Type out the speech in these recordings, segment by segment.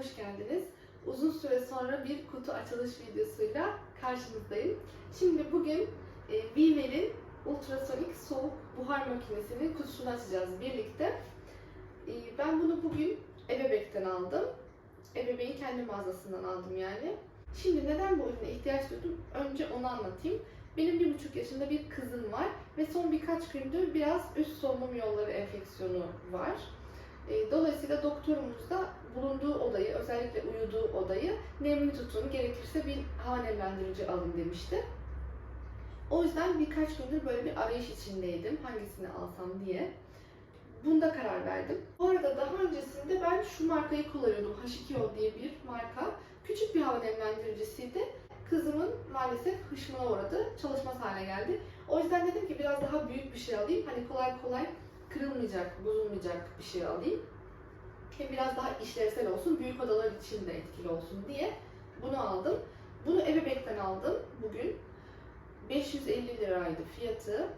hoş geldiniz. Uzun süre sonra bir kutu açılış videosuyla karşınızdayım. Şimdi bugün e, Weaver'in ultrasonik soğuk buhar makinesinin kutusunu açacağız birlikte. E, ben bunu bugün Ebebek'ten aldım. Ebebeğin kendi mağazasından aldım yani. Şimdi neden bu ürüne ihtiyaç duydum? Önce onu anlatayım. Benim bir buçuk yaşında bir kızım var ve son birkaç gündür biraz üst solunum yolları enfeksiyonu var. E, Dolayısıyla doktorumuz da bulunduğu odayı, özellikle uyuduğu odayı nemli tutun, gerekirse bir hava nemlendirici alın demişti. O yüzden birkaç gündür böyle bir arayış içindeydim, hangisini alsam diye. Bunda karar verdim. Bu arada daha öncesinde ben şu markayı kullanıyordum, H2O diye bir marka. Küçük bir hava nemlendiricisiydi. Kızımın maalesef hışmına uğradı, çalışmaz hale geldi. O yüzden dedim ki biraz daha büyük bir şey alayım. Hani kolay kolay kırılmayacak, bozulmayacak bir şey alayım. Hem biraz daha işlevsel olsun, büyük odalar için de etkili olsun diye bunu aldım. Bunu Ebebek'ten aldım bugün. 550 liraydı fiyatı.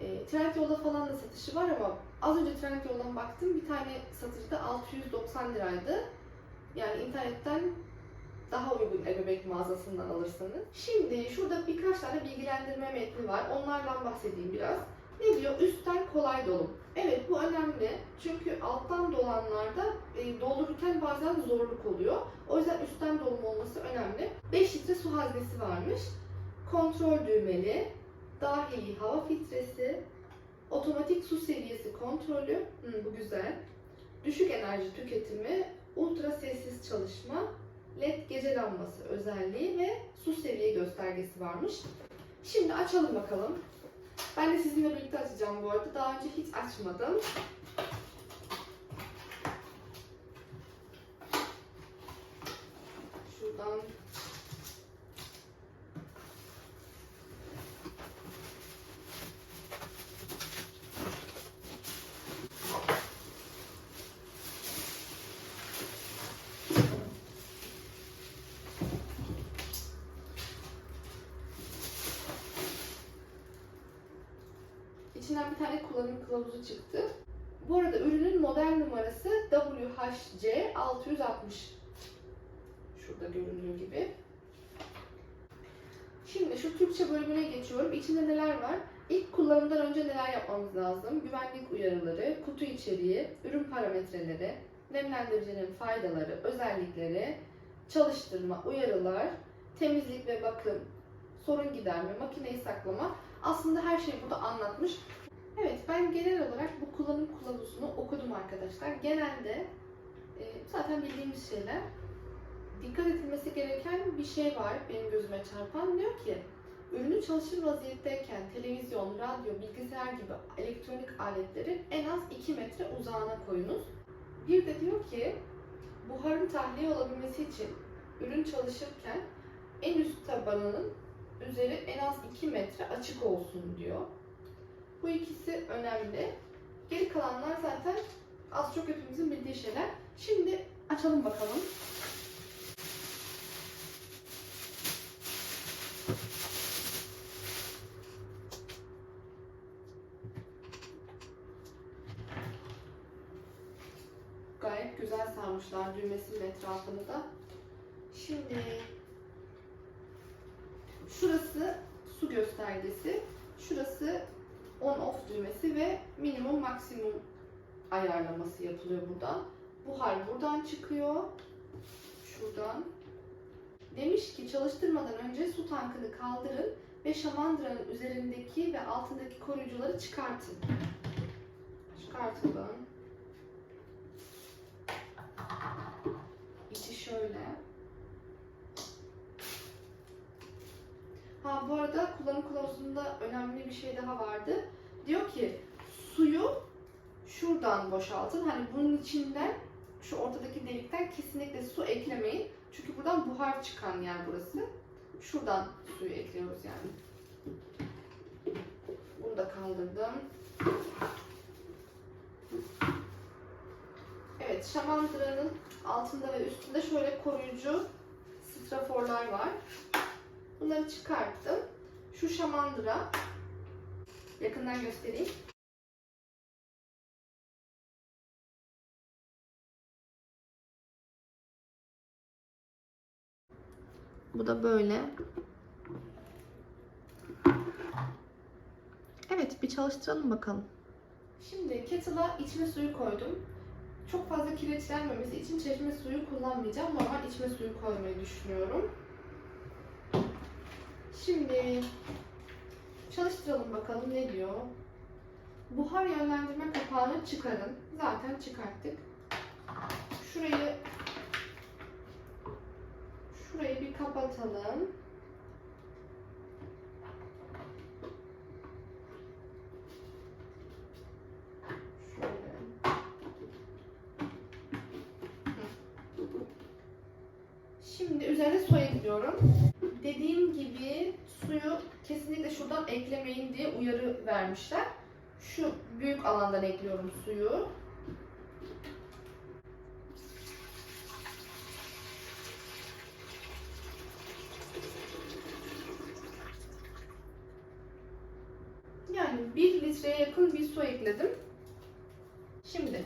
E, Trendyol'da falan da satışı var ama az önce Trendyol'dan baktım bir tane satıcıda 690 liraydı. Yani internetten daha uygun ebebek mağazasından alırsanız. Şimdi şurada birkaç tane bilgilendirme metni var. Onlardan bahsedeyim biraz. Ne diyor? Üstten kolay dolum. Evet bu önemli. Çünkü alttan dolanlarda e, doldururken bazen zorluk oluyor. O yüzden üstten dolum olması önemli. 5 litre su haznesi varmış. Kontrol düğmeli, dahili hava filtresi, otomatik su seviyesi kontrolü, Hı, bu güzel. Düşük enerji tüketimi, ultra sessiz çalışma, led gece lambası özelliği ve su seviye göstergesi varmış. Şimdi açalım bakalım. Ben de sizinle birlikte açacağım bu arada. Daha önce hiç açmadım. Şuradan İçinden bir tane kullanım kılavuzu çıktı. Bu arada ürünün model numarası WHC 660. Şurada göründüğü gibi. Şimdi şu Türkçe bölümüne geçiyorum. İçinde neler var? İlk kullanımdan önce neler yapmamız lazım? Güvenlik uyarıları, kutu içeriği, ürün parametreleri, nemlendiricinin faydaları, özellikleri, çalıştırma, uyarılar, temizlik ve bakım, sorun giderme, makineyi saklama. Aslında her şeyi burada anlatmış. Evet, ben genel olarak bu kullanım kılavuzunu okudum arkadaşlar. Genelde e, zaten bildiğimiz şeyler. Dikkat edilmesi gereken bir şey var benim gözüme çarpan. Diyor ki, ürünü çalışır vaziyetteyken televizyon, radyo, bilgisayar gibi elektronik aletleri en az 2 metre uzağına koyunuz. Bir de diyor ki, buharın tahliye olabilmesi için ürün çalışırken en üst tabanının üzeri en az 2 metre açık olsun diyor. Bu ikisi önemli. Geri kalanlar zaten az çok hepimizin bildiği şeyler. Şimdi açalım bakalım. Gayet güzel sarmışlar düğmesinin etrafını da. Şimdi Şurası su göstergesi, şurası on off düğmesi ve minimum maksimum ayarlaması yapılıyor buradan. Buhar buradan çıkıyor. Şuradan. Demiş ki çalıştırmadan önce su tankını kaldırın ve şamandıranın üzerindeki ve altındaki koruyucuları çıkartın. Çıkartalım. İçi şöyle. Ha bu arada kullanım kılavuzunda önemli bir şey daha vardı. Diyor ki suyu şuradan boşaltın. Hani bunun içinden şu ortadaki delikten kesinlikle su eklemeyin. Çünkü buradan buhar çıkan yer burası. Şuradan suyu ekliyoruz yani. Bunu da kaldırdım. Evet, şamandıranın altında ve üstünde şöyle koruyucu straforlar var. Bunları çıkarttım. Şu şamandıra yakından göstereyim. Bu da böyle. Evet bir çalıştıralım bakalım. Şimdi kettle'a içme suyu koydum. Çok fazla kireçlenmemesi için çeşme suyu kullanmayacağım. Normal içme suyu koymayı düşünüyorum. Şimdi çalıştıralım bakalım ne diyor. Buhar yönlendirme kapağını çıkarın. Zaten çıkarttık. Şurayı şurayı bir kapatalım. Şimdi üzerine su ekliyorum. Dediğim gibi suyu kesinlikle şuradan eklemeyin diye uyarı vermişler. Şu büyük alandan ekliyorum suyu. Yani 1 litreye yakın bir su ekledim. Şimdi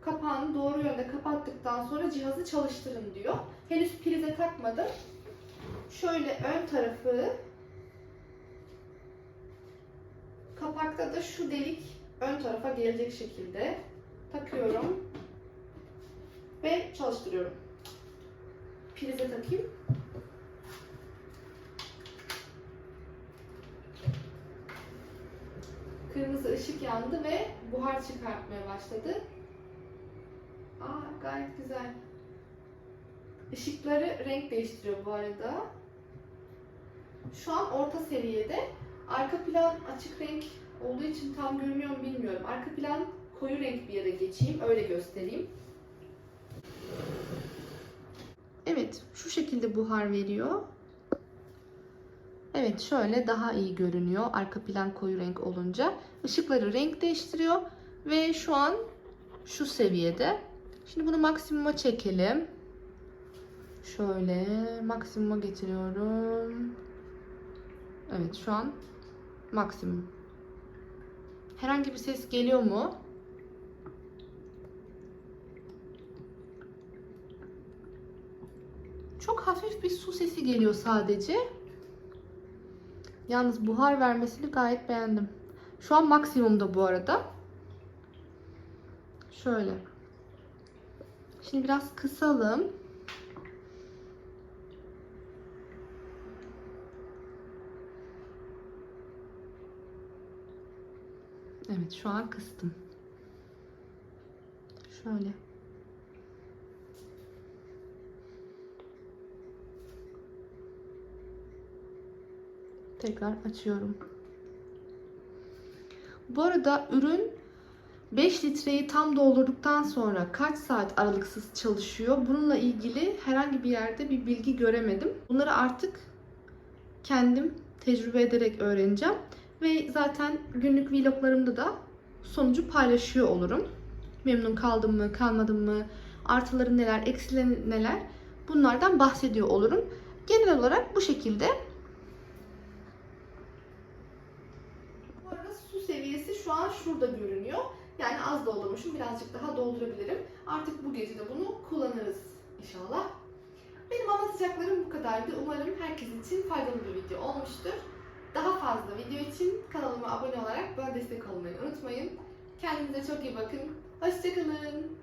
kapağını doğru yönde kapattıktan sonra cihazı çalıştırın diyor. Henüz prize takmadım. Şöyle ön tarafı kapakta da şu delik ön tarafa gelecek şekilde takıyorum ve çalıştırıyorum. Prize takayım. Kırmızı ışık yandı ve buhar çıkartmaya başladı. Aa gayet güzel. Işıkları renk değiştiriyor bu arada. Şu an orta seviyede. Arka plan açık renk olduğu için tam görünüyor mu bilmiyorum. Arka plan koyu renk bir yere geçeyim. Öyle göstereyim. Evet şu şekilde buhar veriyor. Evet şöyle daha iyi görünüyor arka plan koyu renk olunca. Işıkları renk değiştiriyor ve şu an şu seviyede. Şimdi bunu maksimuma çekelim. Şöyle maksimuma getiriyorum. Evet şu an maksimum. Herhangi bir ses geliyor mu? Çok hafif bir su sesi geliyor sadece. Yalnız buhar vermesini gayet beğendim. Şu an maksimumda bu arada. Şöyle. Şimdi biraz kısalım. Evet şu an kıstım. Şöyle. Tekrar açıyorum. Bu arada ürün 5 litreyi tam doldurduktan sonra kaç saat aralıksız çalışıyor? Bununla ilgili herhangi bir yerde bir bilgi göremedim. Bunları artık kendim tecrübe ederek öğreneceğim. Ve zaten günlük vloglarımda da sonucu paylaşıyor olurum. Memnun kaldım mı, kalmadım mı, artıları neler, eksileri neler bunlardan bahsediyor olurum. Genel olarak bu şekilde Bu arada su seviyesi şu an şurada görünüyor. Yani az doldurmuşum. Birazcık daha doldurabilirim. Artık bu gece de bunu kullanırız inşallah. Benim anlatacaklarım bu kadardı. Umarım herkes için faydalı bir video olmuştur. Daha fazla video için kanalıma abone olarak bana destek olmayı unutmayın. Kendinize çok iyi bakın. Hoşçakalın.